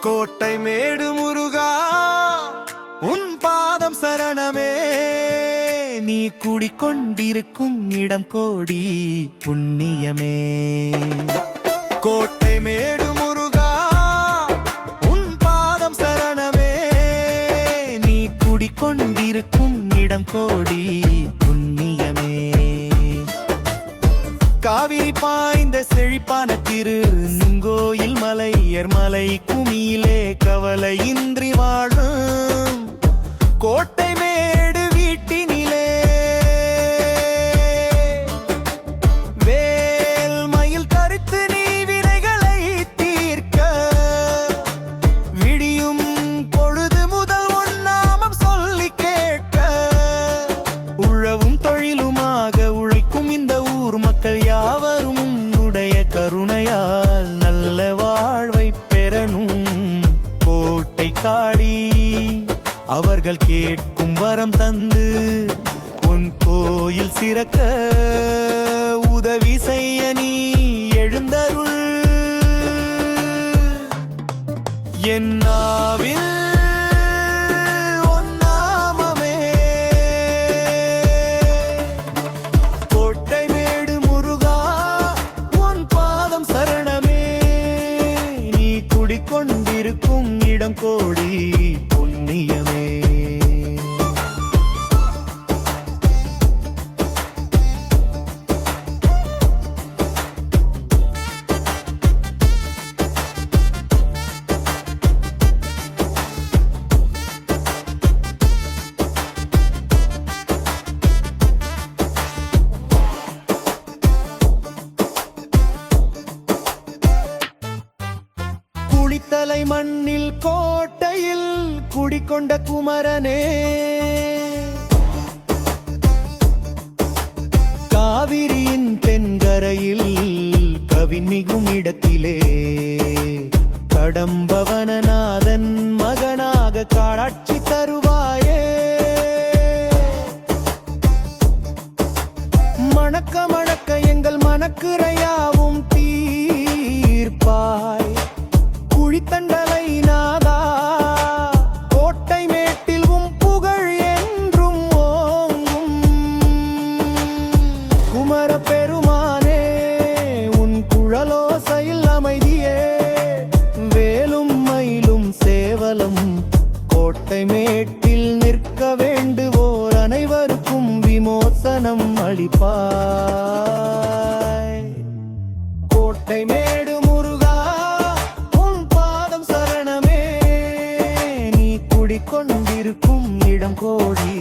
கோட்டை மேடு முருகா உன் பாதம் சரணமே. நீ குடிக்கொண்டிருக்கும் இடம் கோடி புண்ணியமே. கோட்டை மேடு முருகா உன் பாதம் சரணமே. நீ குடிக்கொண்டிருக்கும் இடம் கோடி புண்ணியமே. காவிரி பாய்ந்த செழிப்பான திரு நுங்கோயில் மலையர் மலை கவலையின்றி வாழும் கோட்டை அவர்கள் கேட்கும் வரம் தந்து உன் கோயில் சிறக்க உதவி செய்ய நீ எழுந்தருள். என்னாவில் குடிக்கொண்டிருக்கும் இடம் கோடி குளித்தலை மண்ணில் கோட்டையில் குடிக்கொண்ட குமரனே. காவிரியின் தென்கரையில் கவின்மிகும் இடத்திலே கடம்பவனநாதன் பெருமானே உன் குழலோசையில் அமைதியே. வேலும் மயிலும் சேவலும் கோட்டை மேட்டில் நிற்க வேண்டுவோர் அனைவருக்கும் விமோசனம் அளிப்பாய். கோட்டை மேடு முருகா உன் பாதம் சரணமே. நீ குடிக்கொண்டிருக்கும் இடம் கோடி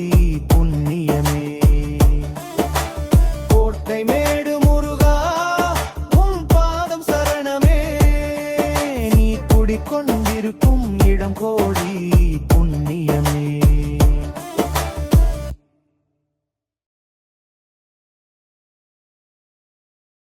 இருக்கும் இடம் கோடி புண்ணியமே.